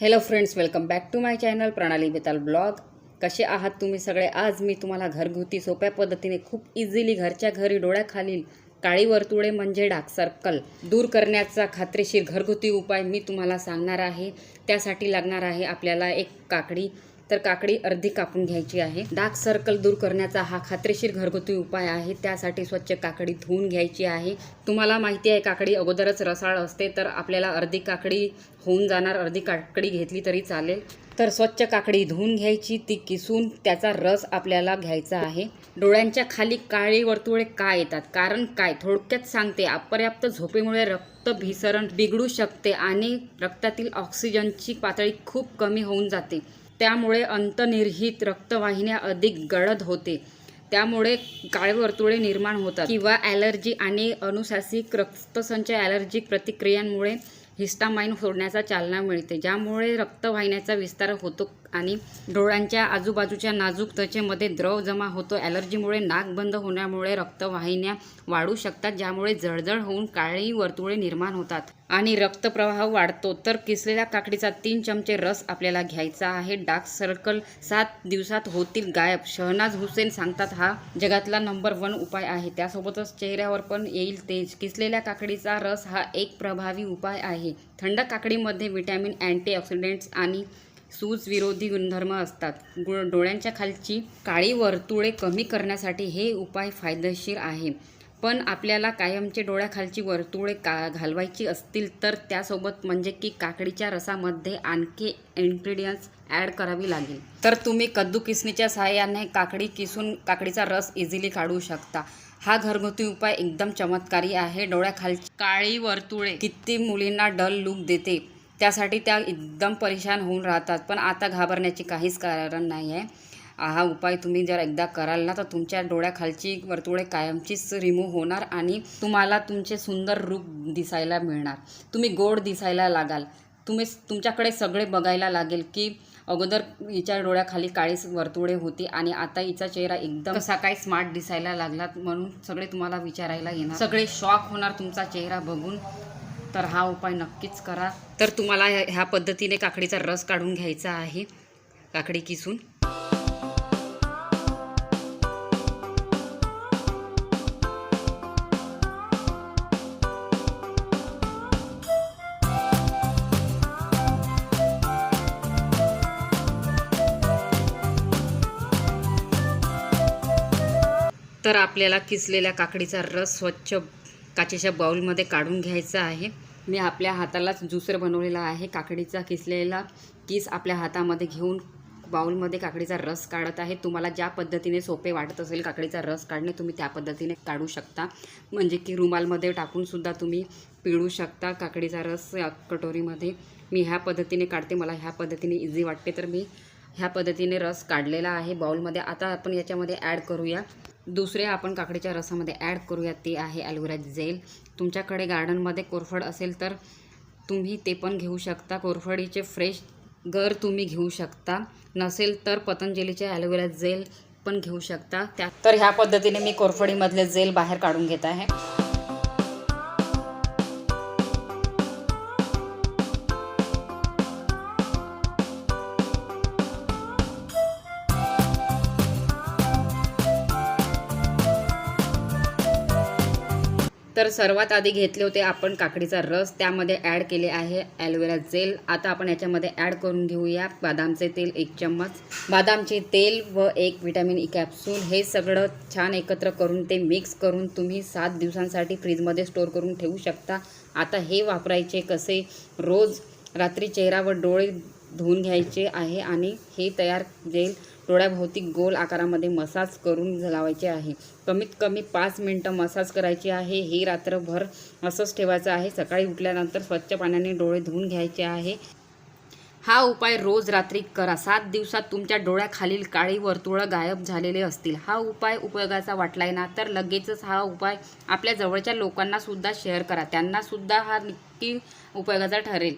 Hello friends welcome back to my channel Pranali Betal blog कसे आहात तुम्ही सगळे? आज मी तुम्हाला घरगुती सोप्या पद्धतीने खूप इझिली घरच्या घरी डोळ्याखालील काळी वर्तुळे म्हणजे डाक सर्कल दूर करण्याचा खात्रीशीर घरगुती उपाय मी तुम्हाला सांगणार आहे. त्यासाठी लागणार आहे आपल्याला एक काकडी. तर काकडी अर्धी कापून घ्यायची आहे. डार्क सर्कल दूर करण्याचा हा खात्रीशीर घरगुती उपाय आहे. त्यासाठी स्वच्छ काकडी धुवून घ्यायची आहे. तुम्हाला माहिती आहे काकडी अगोदरच रसाळ असते तर आपल्याला अर्धी काकडी होऊन जाणार. अर्धी काकडी घेतली तरी चालेल. तर स्वच्छ काकडी धुवून घ्यायची ती किसून त्याचा रस आपल्याला घ्यायचा आहे. डोळ्यांच्या खाली काळी वर्तुळे का येतात? कारण काय? थोडक्यात सांगते. अपर्याप्त झोपेमुळे रक्त भिसरण बिघडू शकते आणि रक्तातील ऑक्सिजनची पातळी खूप कमी होऊन जाते. त्यामुळे अंतर्निहित रक्तवाहिन्या अधिक गडद होते. त्यामुळे काळे वर्तुळे निर्माण होतात. किंवा ॲलर्जी आणि अनुशासिक रक्तसंच ॲलर्जिक प्रतिक्रियांमुळे हिस्टामाइन सोडण्याचा चालना मिळते ज्यामुळे रक्तवाहिन्याचा विस्तार होतो आणि डोळ्यांच्या आजूबाजूच्या नाजूक त्वचेमध्ये द्रव जमा होतो. ॲलर्जीमुळे नाक बंद होण्यामुळे रक्तवाहिन्या वाढू शकतात ज्यामुळे जळजळ होऊन काळी वर्तुळे निर्माण होतात आणि रक्तप्रवाह वाढतो. तर किसलेल्या काकडीचा तीन चमचे रस आपल्याला घ्यायचा आहे. डार्क सर्कल सात दिवसात होतील गायब. शहनाज हुसेन सांगतात हा जगातला नंबर वन उपाय आहे. त्यासोबतच चेहऱ्यावर पण येईल तेज. किसलेल्या काकडीचा रस हा एक प्रभावी उपाय आहे. थंड काकडीमध्ये विटॅमिन अँटीऑक्सिडंट्स आणि सूजविरोधी गुणधर्म असतात. गु डोळ्यांच्या खालची काळी वर्तुळे कमी करण्यासाठी हे उपाय फायदेशीर आहे. पण आपल्याला कायमचे डोळ्याखालची वर्तुळे का घालवायची असतील तर त्यासोबत म्हणजे की काकडीच्या रसामध्ये आणखी इन्ग्रेडियंट्स ॲड करावी लागेल. तर तुम्ही कद्दू किसणीच्या सहाय्याने काकडी किसून काकडीचा रस इझिली काढू शकता. हा घरगुती उपाय एकदम चमत्कारी आहे. डोळ्याखालची काळी वर्तुळे किती मुलींना डल लुक देते. त्यासाठी त्या एकदम परेशान होऊन राहतात. पण आता घाबरण्याचे काहीच कारण नाही आहे हा उपाय तुम्ही जर एकदा कराल ना तर तुमच्या डोळ्याखालची वर्तुळे कायमचीच रिमूव्ह होणार आणि तुम्हाला तुमचे सुंदर रूप दिसायला मिळणार. तुम्ही गोड दिसायला लागाल. तुम्ही तुमच्याकडे सगळे बघायला लागेल की अगोदर हिच्या डोळ्याखाली काळी वर्तुळे होती आणि आता हिचा चेहरा एकदम कसा काय स्मार्ट दिसायला लागला म्हणून सगळे तुम्हाला विचारायला येणार. सगळे शॉक होणार तुमचा चेहरा बघून. तर हा उपाय नक्कीच करा. तर तुम्हाला ह्या पद्धतीने काकडीचा रस काढून घ्यायचा आहे. काकडी किसून. तर आपल्याला किसलेल्या काकडीचा रस स्वच्छ काचेच्या बाउलमध्ये काढून घ्यायचा आहे. मी आपल्या हातालाच ज्युसर बनवलेला आहे. काकडीचा किसलेला किस आपल्या हातामध्ये घेऊन बाउलमध्ये काकडीचा रस काढत आहे. तुम्हाला ज्या पद्धतीने सोपे वाटत असेल काकडीचा रस काढणे तुम्ही त्या पद्धतीने काढू शकता. म्हणजे की रुमालमध्ये टाकूनसुद्धा तुम्ही पिळू शकता काकडीचा रस या कटोरीमध्ये. मी ह्या पद्धतीने काढते मला ह्या पद्धतीने इझी वाटते. तर मी ह्या पद्धतीने रस काढलेला आहे बाउलमध्ये. आता आपण याच्यामध्ये ॲड करूया. दुसरे आपण काकडीच्या रसामध्ये ॲड करूया. ते आहे ॲलोवेरा जेल तुमच्याकडे गार्डनमध्ये कोरफड असेल तर तुम्ही ते पण घेऊ शकता. कोरफडीचे फ्रेश गर तुम्ही घेऊ शकता. नसेल तर पतंजलीचे ॲलोवेरा जेल पण घेऊ शकता. त्या तर ह्या पद्धतीने मी कोरफडीमधले जेल बाहेर काढून घेत आहे. तर सर्वात आधी घेतले होते आपण काकडीचा रस त्यामध्ये ॲड केले आहे ॲलोवेरा जेल आता आपण याच्यामध्ये ॲड करून घेऊया बदामचे तेल एक चम्मच. बदामचे तेल व एक विटॅमिन ई कॅप्सूल हे सगळं छान एकत्र करून ते मिक्स करून तुम्ही सात दिवसांसाठी फ्रीजमध्ये स्टोअर करून ठेवू शकता. आता हे वापरायचे कसे? रोज रात्री चेहरा व डोळे धुवून घ्यायचे आहे आणि हे तयार जेल डोळ्याभोवती गोल आकारामध्ये मसाज करून लावायचे आहे. कमीत कमी पाच मिनटं मसाज करायची आहे. हे रात्रभर असंच ठेवायचं आहे. सकाळी उठल्यानंतर स्वच्छ पाण्याने डोळे धुवून घ्यायचे आहे. हा उपाय रोज रात्री करा. सात दिवसात तुमच्या डोळ्याखालील काळी वर्तुळं गायब झालेले असतील. हा उपाय उपयोगाचा वाटलाय ना? तर लगेचच हा उपाय आपल्या जवळच्या लोकांनासुद्धा शेअर करा. त्यांनासुद्धा हा नक्की उपयोगाचा ठरेल.